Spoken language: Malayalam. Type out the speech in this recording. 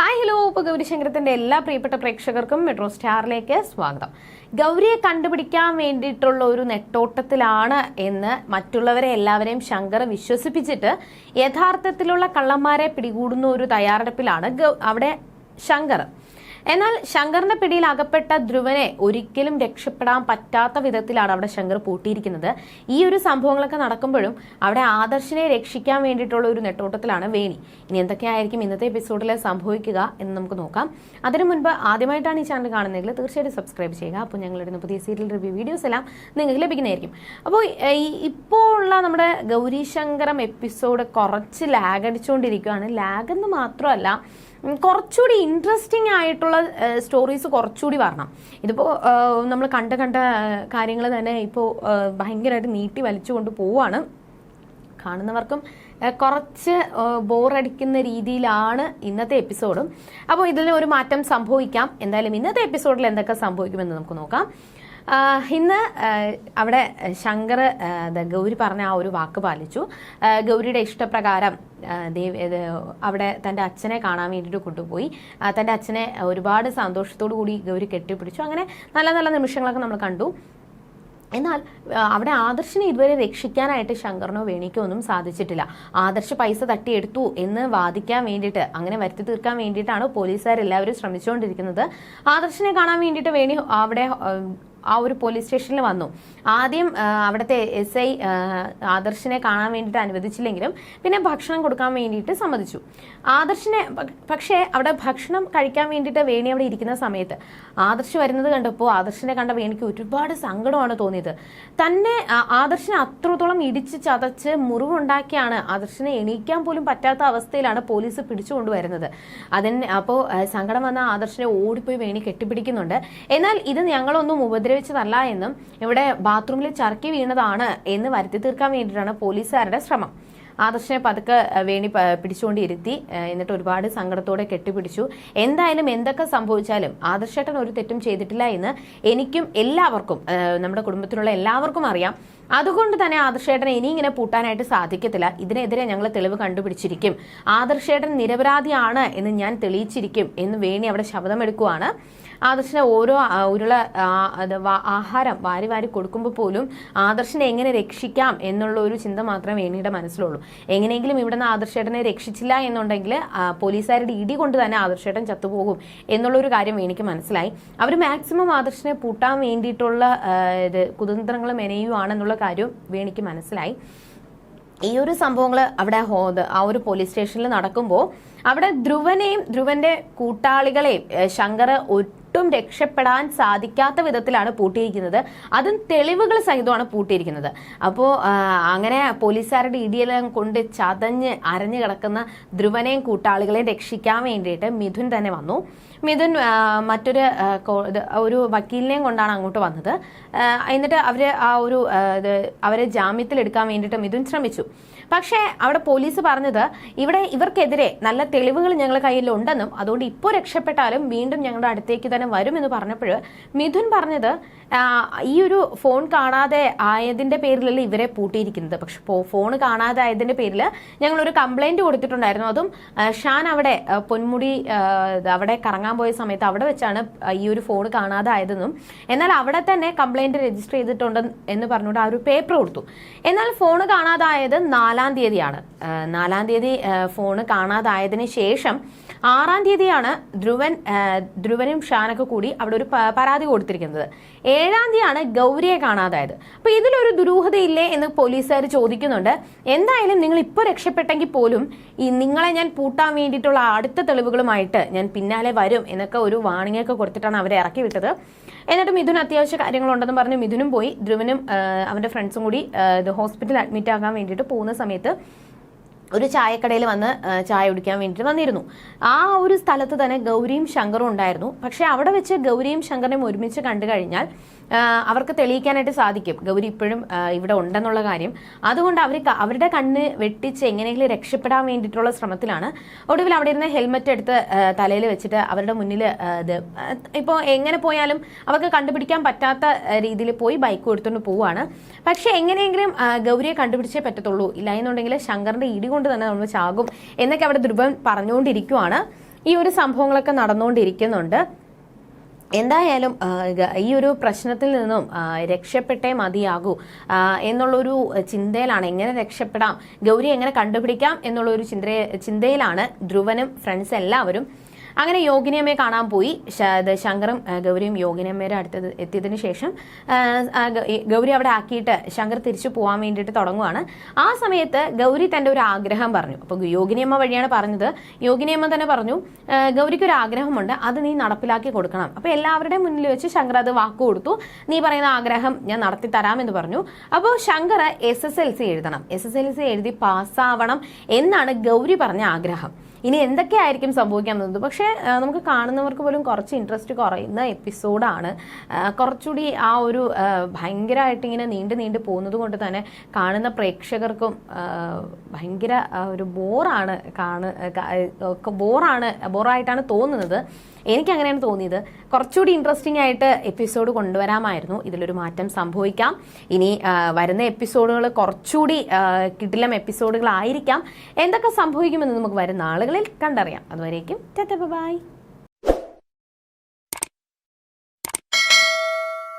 ഹായ് ഹലോ ഇപ്പോൾ ഗൗരിശങ്കരത്തിന്റെ എല്ലാ പ്രിയപ്പെട്ട പ്രേക്ഷകർക്കും മെട്രോ സ്റ്റാറിലേക്ക് സ്വാഗതം. ഗൗരിയെ കണ്ടുപിടിക്കാൻ വേണ്ടിയിട്ടുള്ള ഒരു നെട്ടോട്ടത്തിലാണ് എന്ന് മറ്റുള്ളവരെ എല്ലാവരെയും ശങ്കർ വിശ്വസിപ്പിച്ചിട്ട് യഥാർത്ഥത്തിലുള്ള കള്ളന്മാരെ പിടികൂടുന്ന ഒരു തയ്യാറെടുപ്പിലാണ് അവിടെ ശങ്കർ. എന്നാൽ ശങ്കറിന്റെ പിടിയിൽ അകപ്പെട്ട ധ്രുവനെ ഒരിക്കലും രക്ഷപ്പെടാൻ പറ്റാത്ത വിധത്തിലാണ് അവിടെ ശങ്കർ പൂട്ടിയിരിക്കുന്നത്. ഈ ഒരു സംഭവങ്ങളൊക്കെ നടക്കുമ്പോഴും അവിടെ ആദർശിനെ രക്ഷിക്കാൻ വേണ്ടിയിട്ടുള്ള ഒരു നെട്ടോട്ടത്തിലാണ് വേണി. ഇനി എന്തൊക്കെയായിരിക്കും ഇന്നത്തെ എപ്പിസോഡിൽ സംഭവിക്കുക എന്ന് നമുക്ക് നോക്കാം. അതിനു മുൻപ് ആദ്യമായിട്ടാണ് ഈ ചാനൽ കാണുന്നതെങ്കിൽ തീർച്ചയായിട്ടും സബ്സ്ക്രൈബ് ചെയ്യുക. അപ്പോൾ ഞങ്ങളിടുന്ന പുതിയ സീരിയൽ റിവ്യൂ വീഡിയോസ് എല്ലാം നിങ്ങൾക്ക് ലഭിക്കുന്നതായിരിക്കും. അപ്പോൾ ഇപ്പോൾ ഉള്ള നമ്മുടെ ഗൗരി ശങ്കരം എപ്പിസോഡ് കുറച്ച് ലാഗ് അടിച്ചുകൊണ്ടിരിക്കുകയാണ്. ലാഗ് എന്ന് മാത്രമല്ല കുറച്ചുകൂടി ഇൻട്രസ്റ്റിംഗ് ആയിട്ടുള്ള സ്റ്റോറീസ് കുറച്ചുകൂടി വരണം. ഇതിപ്പോൾ നമ്മൾ കണ്ട കണ്ട കാര്യങ്ങൾ തന്നെ ഇപ്പോൾ ഭയങ്കരമായിട്ട് നീട്ടി വലിച്ചുകൊണ്ട് പോവാണ്. കാണുന്നവർക്കും കുറച്ച് ബോറടിക്കുന്ന രീതിയിലാണ് ഇന്നത്തെ എപ്പിസോഡും അപ്പോൾ ഇതിൽ ഒരു മാറ്റം സംഭവിക്കാം. എന്തായാലും ഇന്നത്തെ എപ്പിസോഡിൽ എന്തൊക്കെ സംഭവിക്കുമെന്ന് നമുക്ക് നോക്കാം. ഇന്ന് അവിടെ ശങ്കർ ഗൗരി പറഞ്ഞ ആ ഒരു വാക്ക് പാലിച്ചു. ഗൗരിയുടെ ഇഷ്ടപ്രകാരം അവിടെ തന്റെ അച്ഛനെ കാണാൻ വേണ്ടിയിട്ട് കൊണ്ടുപോയി. തന്റെ അച്ഛനെ ഒരുപാട് സന്തോഷത്തോടു കൂടി ഗൗരി കെട്ടിപ്പിടിച്ചു. അങ്ങനെ നല്ല നല്ല നിമിഷങ്ങളൊക്കെ നമ്മൾ കണ്ടു. എന്നാൽ അവിടെ ആദർശിനെ ഇതുവരെ രക്ഷിക്കാനായിട്ട് ശങ്കറിനോ വേണിക്കോ ഒന്നും സാധിച്ചിട്ടില്ല. ആദർശ് പൈസ തട്ടിയെടുത്തു എന്ന് വാദിക്കാൻ വേണ്ടിയിട്ട് അങ്ങനെ വരുത്തി തീർക്കാൻ വേണ്ടിയിട്ടാണ് പോലീസുകാരെല്ലാവരും ശ്രമിച്ചുകൊണ്ടിരിക്കുന്നത്. ആദർശിനെ കാണാൻ വേണ്ടിയിട്ട് വേണി അവിടെ ആ, ഒരു പോലീസ് സ്റ്റേഷനിൽ വന്നു. ആദ്യം അവിടുത്തെ എസ് ഐ ആദർശിനെ കാണാൻ വേണ്ടിയിട്ട് അനുവദിച്ചില്ലെങ്കിലും പിന്നെ ഭക്ഷണം കൊടുക്കാൻ വേണ്ടിയിട്ട് സമ്മതിച്ചു. ആദർശിനെ പക്ഷേ അവിടെ ഭക്ഷണം കഴിക്കാൻ വേണ്ടിയിട്ട് വേണി അവിടെ ഇരിക്കുന്ന സമയത്ത് ആദർശ് വരുന്നത് കണ്ടപ്പോൾ ആദർശിനെ കണ്ട വേണിക്ക് ഒരുപാട് സങ്കടമാണ് തോന്നിയത്. തന്നെ ആദർശിനെ അത്രത്തോളം ഇടിച്ച് ചതച്ച് മുറിവുണ്ടാക്കിയാണ് ആദർശിനെ എണീക്കാൻ പോലും പറ്റാത്ത അവസ്ഥയിലാണ് പോലീസ് പിടിച്ചുകൊണ്ടുവരുന്നത് അതിന് അപ്പോൾ സങ്കടം വന്ന ആദർശിനെ ഓടിപ്പോയി വേണി കെട്ടിപ്പിടിക്കുന്നുണ്ട്. എന്നാൽ ഇത് ഞങ്ങളൊന്നും ഉപദ്രവിച്ചതല്ല എന്നും ഇവിടെ ബാത്റൂമിൽ ചർക്കി വീണതാണ് എന്ന് വരുത്തി തീർക്കാൻ വേണ്ടിയിട്ടാണ് പോലീസുകാരുടെ ശ്രമം. ആദർശനെ പതുക്കെ വേണി പിടിച്ചുകൊണ്ടിരുത്തി എന്നിട്ട് ഒരുപാട് സങ്കടത്തോടെ കെട്ടിപ്പിടിച്ചു. എന്തായാലും എന്തൊക്കെ സംഭവിച്ചാലും ആദർശേട്ടൻ ഒരു തെറ്റും ചെയ്തിട്ടില്ല എന്ന് എനിക്കും എല്ലാവർക്കും നമ്മുടെ കുടുംബത്തിലുള്ള എല്ലാവർക്കും അറിയാം. അതുകൊണ്ട് തന്നെ ആദർശേട്ടനെ ഇനി ഇങ്ങനെ പൂട്ടാനായിട്ട് സാധിക്കത്തില്ല. ഇതിനെതിരെ ഞങ്ങൾ തെളിവ് കണ്ടുപിടിച്ചിരിക്കും. ആദർശേട്ടൻ നിരപരാധിയാണ് എന്ന് ഞാൻ തെളിയിച്ചിരിക്കും എന്ന് വേണി അവിടെ ശബ്ദമെടുക്കുവാണ് ആദർശനെ ഓരോ ഉരുള ആഹാരം വാരി വാരി കൊടുക്കുമ്പോൾ പോലും ആദർശനെ എങ്ങനെ രക്ഷിക്കാം എന്നുള്ള ഒരു ചിന്ത മാത്രമേ വേണിയുടെ മനസ്സിലുള്ളൂ. എങ്ങനെയെങ്കിലും ഇവിടുന്ന് ആദർശേട്ടനെ രക്ഷിച്ചില്ല എന്നുണ്ടെങ്കിൽ പോലീസുകാരുടെ ഇടി കൊണ്ട് തന്നെ ആദർശേട്ടൻ ചത്തുപോകും എന്നുള്ള ഒരു കാര്യം വേണിക്ക് മനസ്സിലായി. അവർ മാക്സിമം ആദർശനെ പൂട്ടാൻ വേണ്ടിയിട്ടുള്ള ഇത് കുതന്ത്രങ്ങൾ മെനയുവാണെന്നുള്ള കാര്യം വേണിക്ക് മനസ്സിലായി. ഈ ഒരു സംഭവങ്ങൾ അവിടെ ആ ഒരു പോലീസ് സ്റ്റേഷനിൽ നടക്കുമ്പോൾ അവിടെ ധ്രുവനെയും ധ്രുവന്റെ കൂട്ടാളികളെയും ശങ്കർ ഒട്ടും രക്ഷപ്പെടാൻ സാധിക്കാത്ത വിധത്തിലാണ് പൂട്ടിയിരിക്കുന്നത്. അതും തെളിവുകൾ സഹിതമാണ് പൂട്ടിയിരിക്കുന്നത്. അപ്പോൾ അങ്ങനെ പോലീസുകാരുടെ ഇടിയെല്ലാം കൊണ്ട് ചതഞ്ഞ് അരഞ്ഞു കിടക്കുന്ന ധ്രുവനെയും കൂട്ടാളികളെയും രക്ഷിക്കാൻ വേണ്ടിയിട്ട് മിഥുൻ തന്നെ വന്നു. മിഥുൻ മറ്റൊരു ഒരു വക്കീലിനെയും കൊണ്ടാണ് അങ്ങോട്ട് വന്നത്. എന്നിട്ട് അവർ ആ ഒരു അവരെ ജാമ്യത്തിലെടുക്കാൻ വേണ്ടിയിട്ട് മിഥുൻ ശ്രമിച്ചു. പക്ഷേ അവിടെ പോലീസ് പറഞ്ഞത് ഇവിടെ ഇവർക്കെതിരെ നല്ല തെളിവുകൾ ഞങ്ങളുടെ കയ്യിലുണ്ടെന്നും അതുകൊണ്ട് ഇപ്പോൾ രക്ഷപ്പെട്ടാലും വീണ്ടും ഞങ്ങളുടെ അടുത്തേക്ക് വരുമെന്ന് പറഞ്ഞപ്പോൾ മിഥുൻ പറഞ്ഞത് ഈ ഒരു ഫോൺ കാണാതെ ആയതിന്റെ പേരിലല്ല ഇവരെ പൂട്ടിയിരിക്കുന്നത്. പക്ഷെ ഫോൺ കാണാതെ ആയതിന്റെ പേരിൽ ഞങ്ങൾ ഒരു കംപ്ലൈന്റ് കൊടുത്തിട്ടുണ്ടായിരുന്നു. അതും ഷാൻ അവിടെ പൊന്മുടി അവിടെ കറങ്ങാൻ പോയ സമയത്ത് അവിടെ വെച്ചാണ് ഈ ഒരു ഫോൺ കാണാതെ ആയതെന്നും എന്നാൽ അവിടെ തന്നെ കംപ്ലൈന്റ് രജിസ്റ്റർ ചെയ്തിട്ടുണ്ട് എന്ന് പറഞ്ഞുകൊണ്ട് ആ ഒരു പേപ്പർ കൊടുത്തു. എന്നാൽ ഫോൺ കാണാതായത് നാലാം തീയതിയാണ്. നാലാം തീയതി ഫോൺ കാണാതായതിനു ശേഷം ആറാം തീയതിയാണ് ധ്രുവൻ ധ്രുവനും ധ്രുവനും ഷാനൊക്കെ കൂടി അവിടെ ഒരു പരാതി കൊടുത്തിരിക്കുന്നത്. ഏഴാം തീയതിയാണ് ഗൗരിയെ കാണാതായത്. അപ്പൊ ഇതിലൊരു ദുരൂഹതയില്ലേ എന്ന് പോലീസുകാർ ചോദിക്കുന്നുണ്ട്. എന്തായാലും നിങ്ങൾ ഇപ്പോൾ രക്ഷപ്പെട്ടെങ്കിൽ പോലും ഈ നിങ്ങളെ ഞാൻ പൂട്ടാൻ വേണ്ടിയിട്ടുള്ള അടുത്ത തെളിവുകളുമായിട്ട് ഞാൻ പിന്നാലെ വരും എന്നൊക്കെ ഒരു വാണിംഗ് ഒക്കെ കൊടുത്തിട്ടാണ് അവരെ ഇറക്കി വിട്ടത്. എന്നിട്ട് മിഥുൻ അത്യാവശ്യ കാര്യങ്ങളുണ്ടെന്ന് പറഞ്ഞ് മിഥുനും പോയി. ധ്രുവനും അവന്റെ ഫ്രണ്ട്സും കൂടി ഹോസ്പിറ്റലിൽ അഡ്മിറ്റ് ആകാൻ വേണ്ടിയിട്ട് പോകുന്ന സമയത്ത് ഒരു ചായക്കടയിൽ വന്ന് ചായ കുടിക്കാൻ വേണ്ടിയിട്ട് വന്നിരുന്നു. ആ ഒരു സ്ഥലത്ത് തന്നെ ഗൗരിയും ശങ്കറും ഉണ്ടായിരുന്നു. പക്ഷെ അവിടെ വെച്ച് ഗൗരിയും ശങ്കറിനെയും ഒരുമിച്ച് കണ്ടു കഴിഞ്ഞാൽ അവർക്ക് തെളിയിക്കാനായിട്ട് സാധിക്കും. ഗൗരി ഇപ്പോഴും ഇവിടെ ഉണ്ടെന്നുള്ള കാര്യം. അതുകൊണ്ട് അവർ അവരുടെ കണ്ണ് വെട്ടിച്ച് എങ്ങനെയെങ്കിലും രക്ഷപ്പെടാൻ വേണ്ടിയിട്ടുള്ള ശ്രമത്തിലാണ് ഒടുവിൽ അവിടെ ഇരുന്ന് ഹെൽമെറ്റ് എടുത്ത് തലയിൽ വെച്ചിട്ട് അവരുടെ മുന്നിൽ ഇത് ഇപ്പോൾ എങ്ങനെ പോയാലും അവർക്ക് കണ്ടുപിടിക്കാൻ പറ്റാത്ത രീതിയിൽ പോയി ബൈക്ക് കൊടുത്തുകൊണ്ട് പോവുകയാണ് പക്ഷേ എങ്ങനെയെങ്കിലും ഗൗരിയെ കണ്ടുപിടിച്ചേ പറ്റത്തുള്ളൂ. ഇല്ല എന്നുണ്ടെങ്കിൽ ശങ്കറിന്റെ ഇടി കൊണ്ട് തന്നെ നമ്മൾ ചാകും എന്നൊക്കെ അവിടെ ധ്രുവൻ പറഞ്ഞുകൊണ്ടിരിക്കുവാണ്. ഈ ഒരു സംഭവങ്ങളൊക്കെ നടന്നുകൊണ്ടിരിക്കുന്നുണ്ട്. എന്തായാലും ഈ ഒരു പ്രശ്നത്തിൽ നിന്നും രക്ഷപ്പെട്ടേ മതിയാകൂ എന്നുള്ളൊരു ചിന്തയിലാണ്. എങ്ങനെ രക്ഷപ്പെടാം? ഗൗരി എങ്ങനെ കണ്ടുപിടിക്കാം? എന്നുള്ള ഒരു ചിന്ത ചിന്തയിലാണ് ധ്രുവനും ഫ്രണ്ട്സ് എല്ലാവരും അങ്ങനെ യോഗിനിയമ്മയെ കാണാൻ പോയി. ശങ്കറും ഗൗരിയും യോഗിനിയമ്മയുടെ അടുത്തത് എത്തിയതിനു ശേഷം ഗൗരി അവിടെ ആക്കിയിട്ട് ശങ്കർ തിരിച്ചു പോകാൻ വേണ്ടിയിട്ട് തുടങ്ങുവാണ്. ആ സമയത്ത് ഗൗരി തന്റെ ഒരു ആഗ്രഹം പറഞ്ഞു. അപ്പോൾ യോഗിനിയമ്മ വഴിയാണ് പറഞ്ഞത്. യോഗിനിയമ്മ തന്നെ പറഞ്ഞു ഗൗരിക്ക് ഒരു ആഗ്രഹമുണ്ട്. അത് നീ നടപ്പിലാക്കി കൊടുക്കണം. അപ്പോൾ എല്ലാവരുടെയും മുന്നിൽ വെച്ച് ശങ്കർ അത് വാക്ക് കൊടുത്തു. നീ പറയുന്ന ആഗ്രഹം ഞാൻ നടത്തി തരാമെന്ന് പറഞ്ഞു. അപ്പോൾ Shankar S S L C എഴുതണം. എസ് എസ് എൽ സി എഴുതി പാസ്സാവണം എന്നാണ് ഗൗരി പറഞ്ഞ ആഗ്രഹം. ഇനി എന്തൊക്കെയായിരിക്കും സംഭവിക്കാൻ പോകുന്നത് പക്ഷേ നമുക്ക് കാണുന്നവർക്ക് പോലും കുറച്ച് ഇൻട്രസ്റ്റ് കുറയുന്ന എപ്പിസോഡാണ് കുറച്ചുകൂടി ആ ഒരു ഭയങ്കരമായിട്ട് ഇങ്ങനെ നീണ്ടു നീണ്ടു പോകുന്നത് കൊണ്ട് തന്നെ കാണുന്ന പ്രേക്ഷകർക്കും ഭയങ്കര ഒരു ബോറാണ് കാണു ബോറാണ് ബോറായിട്ടാണ് തോന്നുന്നത്. എനിക്ക് അങ്ങനെയാണ് തോന്നിയത്. കുറച്ചുകൂടി ഇൻട്രസ്റ്റിംഗ് ആയിട്ട് എപ്പിസോഡ് കൊണ്ടുവരാമായിരുന്നു. ഇതിലൊരു മാറ്റം സംഭവിക്കാം. ഇനി വരുന്ന എപ്പിസോഡുകൾ കുറച്ചുകൂടി കിട്ടിലം എപ്പിസോഡുകളായിരിക്കാം എന്തൊക്കെ സംഭവിക്കുമെന്ന് നമുക്ക് വരുന്ന ആളുകളിൽ കണ്ടറിയാം. അതുവരേക്കും ബൈ.